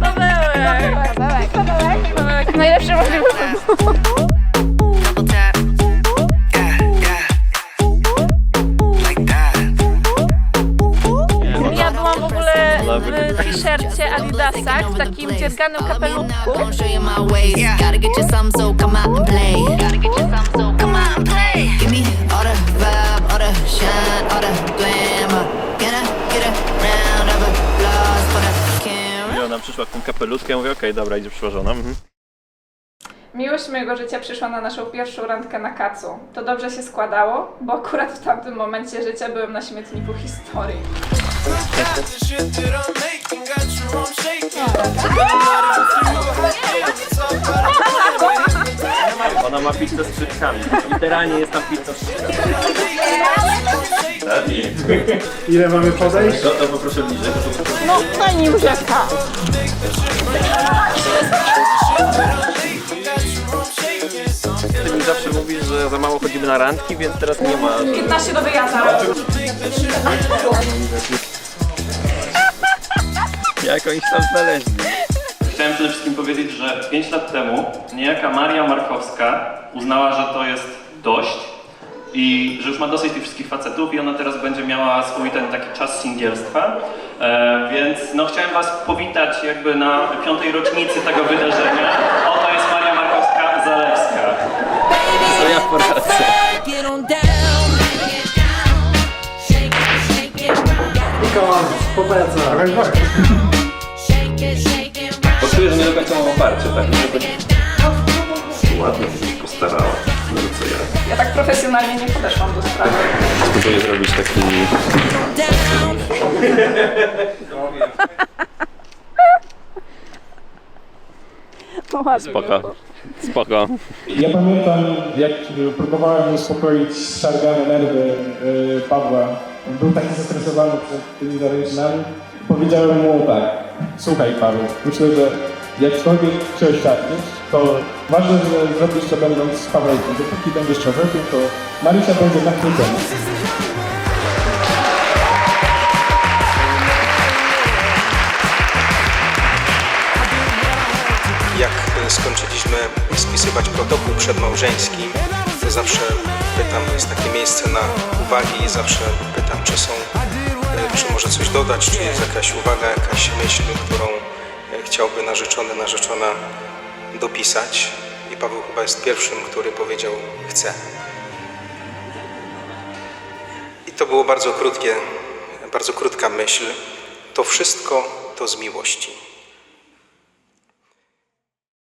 Pawełek. Pawełek. Najlepszy możliwy. Ja w ogóle w t-shircie Adidasach, w takim dzierganym kapeluszku. Przyszła w tym ja mówię, okej, dobra, idzie przyłożona. Mhm. Miłość mojego życia przyszła na naszą pierwszą randkę na kacu. To dobrze się składało, bo akurat w tamtym momencie życia byłem na śmietniku historii. Ona ma pizzę z szyszkami. Literalnie jest tam pizza z szyszkami. Ile mamy podejść? To, to poproszę bliżej. No, fajnie łziaka. Ty mi zawsze mówisz, że za mało chodzimy na randki, więc teraz nie ma. 15 do wyjazdu. Jak oni się tam znaleźli? Chciałem przede wszystkim powiedzieć, że 5 lat temu niejaka Maria Markowska uznała, że to jest dość i że już ma dosyć tych wszystkich facetów i ona teraz będzie miała swój ten taki czas singielstwa. E, więc no chciałem was powitać jakby na piątej rocznicy tego wydarzenia. Oto jest Maria Markowska-Zalewska. Co ja. Mikołaj, popeca. Shake it, shake it, round. Poczuję, że nie do końca mam oparcie, tak? Ładnie się postarała. No co ja? Ja tak profesjonalnie nie podeszłam do sprawy. Spróbuję zrobić taki... Down. Spoko. Spoko. Ja pamiętam, jak próbowałem uspokoić szargane nerwy yy, Pawła. Był taki zestresowany przed tymi zaręczynami. Powiedziałem mu tak, słuchaj Paweł, myślę, że jakkolwiek się oświadczysz, to ważne, że zrobisz to będąc z Pawełkiem. Dopóki będziesz człowiekiem, to Marysia będzie zachwycona. jak e, skończyliśmy spisywać protokół przedmałżeński, to zawsze pytam, jest takie miejsce na uwagi i zawsze pytam, czy są, e, czy może coś dodać, czy jest jakaś uwaga, jakaś myśl, którą e, chciałby narzeczony, narzeczona dopisać. I Paweł chyba jest pierwszym, który powiedział chce. I to było bardzo krótkie, bardzo krótka myśl. To wszystko to z miłości.